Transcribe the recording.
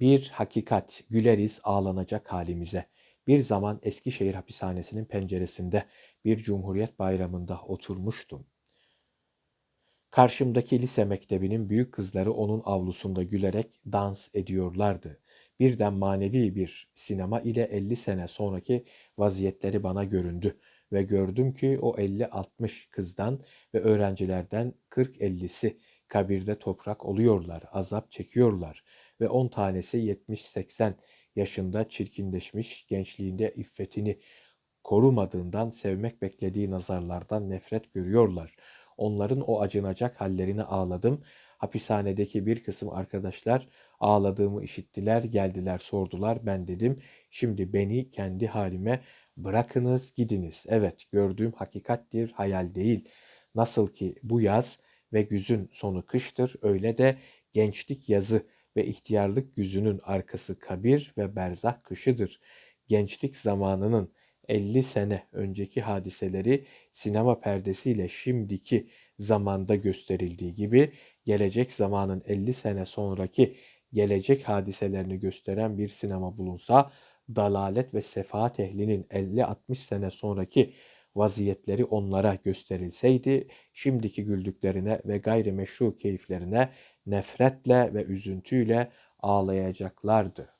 Bir hakikat, güleriz ağlanacak halimize. Bir zaman Eskişehir hapishanesinin penceresinde bir Cumhuriyet Bayramı'nda oturmuştum. Karşımdaki lise mektebinin büyük kızları onun avlusunda gülerek dans ediyorlardı. Birden manevi bir sinema ile 50 sene sonraki vaziyetleri bana göründü ve gördüm ki o 50-60 kızdan ve öğrencilerden 40-50'si kabirde toprak oluyorlar, azap çekiyorlar ve 10 tanesi 70-80 yaşında çirkinleşmiş, gençliğinde iffetini korumadığından sevmek beklediği nazarlardan nefret görüyorlar. Onların o acınacak hallerini ağladım. Hapishanedeki bir kısım arkadaşlar ağladığımı işittiler, geldiler, sordular. Ben dedim, şimdi beni kendi halime bırakınız, gidiniz. Evet, gördüğüm hakikattir, hayal değil. Nasıl ki bu yaz ve güzün sonu kıştır, öyle de gençlik yazı ve ihtiyarlık güzünün arkası kabir ve berzah kışıdır. Gençlik zamanının 50 sene önceki hadiseleri sinema perdesiyle şimdiki zamanda gösterildiği gibi gelecek zamanın 50 sene sonraki gelecek hadiselerini gösteren bir sinema bulunsa dalalet ve sefaat ehlinin 50-60 sene sonraki vaziyetleri onlara gösterilseydi şimdiki güldüklerine ve gayrimeşru keyiflerine nefretle ve üzüntüyle ağlayacaklardı.